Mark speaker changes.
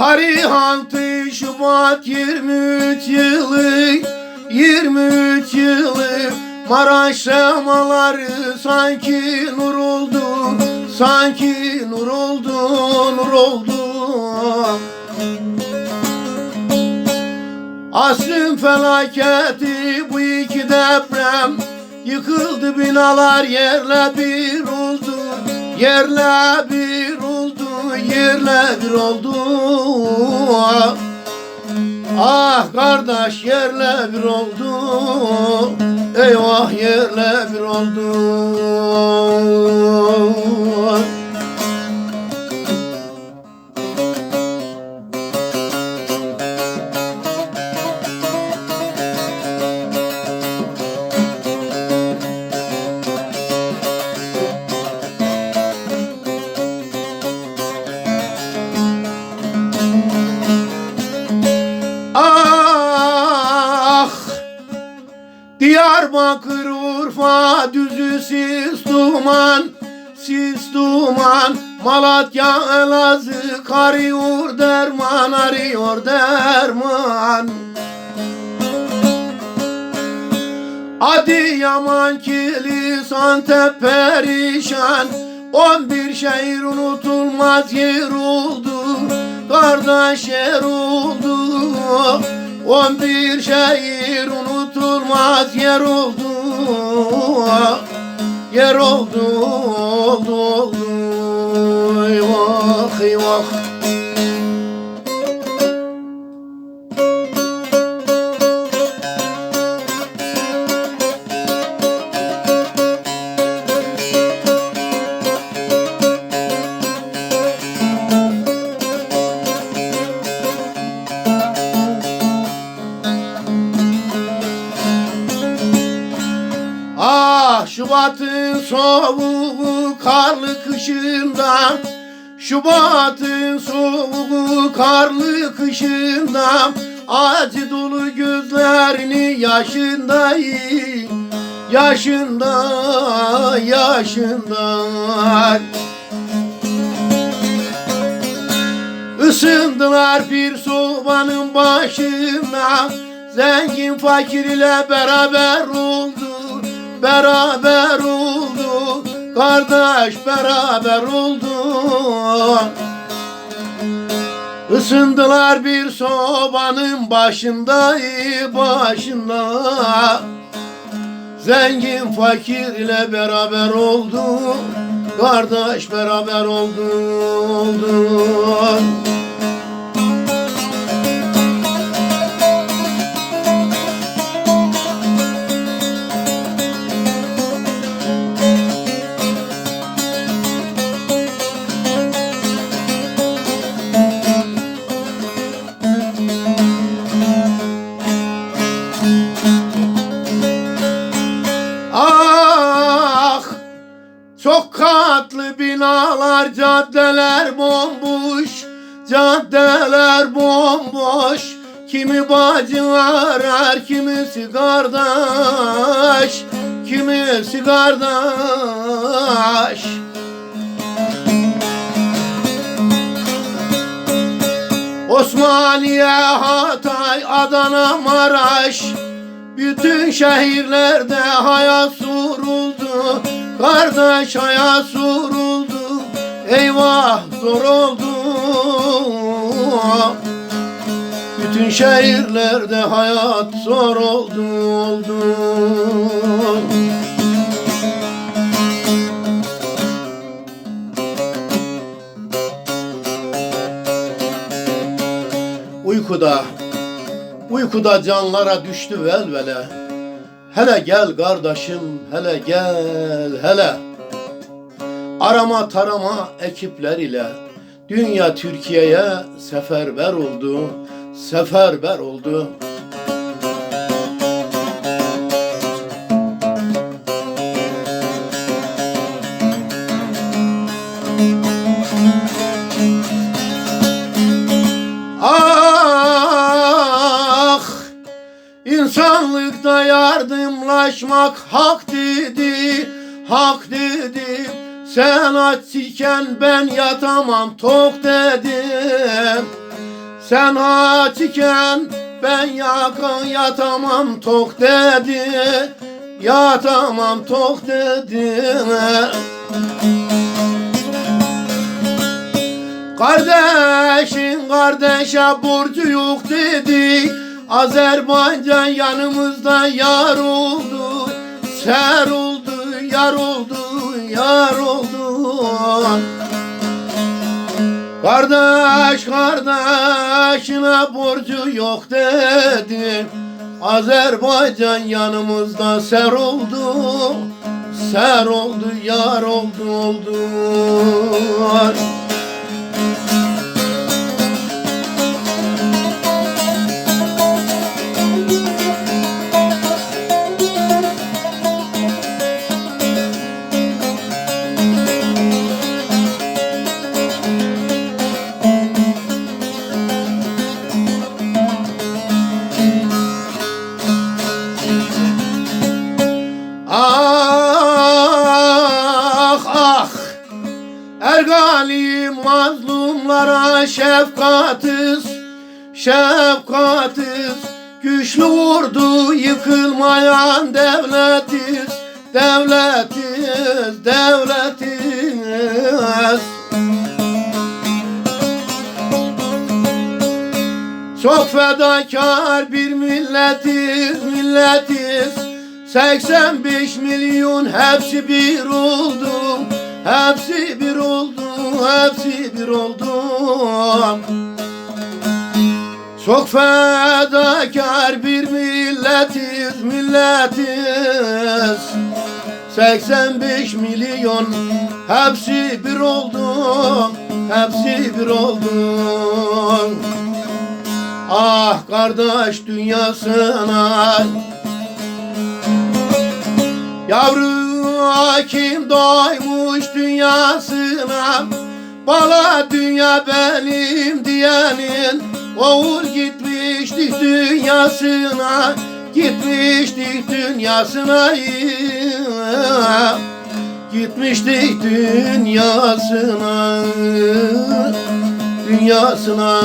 Speaker 1: Tarih 6 Şubat 23 yılı 23 yılı. Maraş semaları sanki nur oldu Sanki nur oldu, nur oldu. Asrın felaketi bu iki deprem. Yıkıldı binalar yerle bir oldu Yerle bir oldu, yerle bir oldu. Ah kardeş yerle bir oldu. Eyvah yerle bir oldu Diyarbakır Urfa düzü sis duman Sis duman. Malatya Elazığ arıyor derman arıyor derman. Adıyaman Kilis Antep perişan. On bir şehir unutulmaz yer oldu. Kardeş yer oldu. On bir şehir unutulmaz yer oldu Yer oldu oldu oldu. Eyvah eyvah Şubat'ın soğuğu karlı kışında Şubat'ın soğuğu karlı kışında Acı dolu gözlerini yaşında Yaşında yaşında. Isındılar bir sobanın başına Zengin fakir ile beraber oldu Beraber oldu Kardeş beraber oldu Isındılar bir sobanın başında başında Zengin fakir ile beraber oldu Kardeş beraber oldu, oldu. Çok katlı binalar caddeler bomboş Caddeler bomboş. Kimi bacı arar kimisi kardeş Kimisi kardeş Osmaniye, Hatay, Adana, Maraş bütün şehirlerde hayat soruldu. Kardeş hayat soruldu. Eyvah zor oldu. Bütün şehirlerde hayat zor oldu oldu Uykuda canlara düştü velvele. Hele gel kardeşim hele gel hele. Arama tarama ekipler ile Dünya Türkiye'ye seferber oldu Seferber oldu yardımlaşmak hak dedi Hak dedi. Sen aç iken ben yatamam tok dedim. Sen aç iken ben yakın yatamam tok dedi. Yatamam tok dedi Kardeşin kardeşe borcu yok dedi Azerbaycan yanımızda yar oldu Ser oldu, yar oldu, yar oldu. Kardeş kardeşine borcu yok dedi Azerbaycan yanımızda ser oldu Ser oldu, yar oldu, oldu Ergali mazlumlara şefkatiz Şefkatiz Güçlü ordu yıkılmayan devletiz Devletiz, devletiz. Çok fedakar bir milletiz, milletiz. 85 milyon hepsi bir oldu Hepsi bir hepsi bir oldu Çok fedakar bir milletiz, milletiz. 85 milyon hepsi bir oldu Hepsi bir oldu Ah kardeş dünyasına. Yavru kim doymuş dünyasına Bala dünya benim diyenin Oğul gitmiştik dünyasına Gitmiştik dünyasına Gitmiştik dünyasına Dünyasına